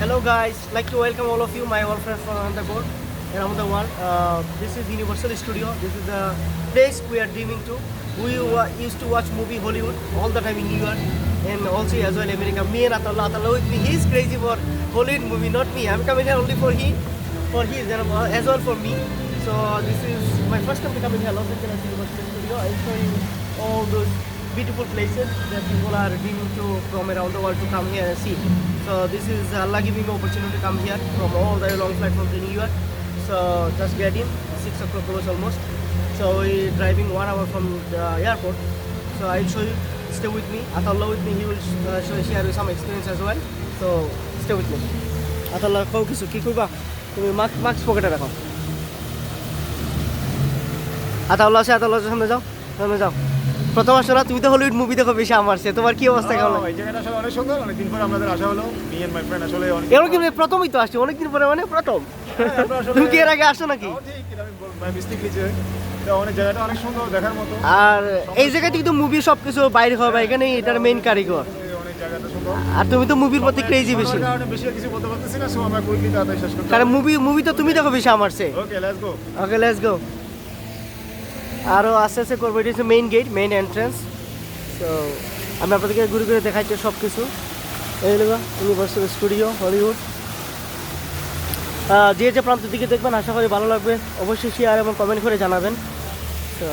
Hello guys, like to welcome all of you, my old friends from around the world, around the world. Uh, this is Universal Studio. This is the place we are dreaming to. We used to watch movie Hollywood all the time in New York and also as well America. Me and Atallah, Atallah with me. He's crazy for Hollywood movie, not me. I'm coming here only for him, for his and uh, as well for me. So this is my first time to come in here, Los Angeles Universal Studio. Those beautiful places that people are dreaming to from around the world to come here and see. So this is Allah giving me opportunity to come here from all the long flight from New York. So just get in, six o'clock close almost. So we driving one hour from the airport. So I'll show you. Stay with me. Atallah with me. He will uh, show, share you some experience as well. So stay with me. Atallah কও কিছু কি করবা তুমি mask mask পকেটে রাখো আতাউল্লাহ আছে আতাউল্লাহ সামনে যাও সামনে যাও প্রথম আসলে তুমি তো হলিউড মুভি দেখো বেশি আমার সে তোমার কি অবস্থা কেমন এই জায়গাটা আসলে অনেক সুন্দর পরে আমাদের আসা হলো। মি এন্ড মাই ফ্রেন্ড আসলে অনেক মানে প্রথমই তো আসছে অনেকদিন পরে মানে প্রথম? তুমি কি এর আগে আসো নাকি? আর এই জায়গাটি কিন্তু মুভি সবকিছু বাইরে হবে এখানে এটার মেইন কারিগর। আর তুমি তো মুভির প্রতি ক্রেজি বেশি। মুভি মুভি তো তুমি দেখো বেশি আমার সে ওকে লেটস গো আরও আস্তে আস্তে করব। এটা হচ্ছে মেইন গেট মেইন এন্ট্রেন্স তো আমি আপনাদেরকে ঘুরে ঘুরে দেখাচ্ছি সব কিছু এই হলো ইউনিভার্সাল স্টুডিও হলিউড যে যে প্রান্তের দিকে দেখবেন, আশা করি ভালো লাগবে। অবশ্যই শেয়ার এবং কমেন্ট করে জানাবেন। তো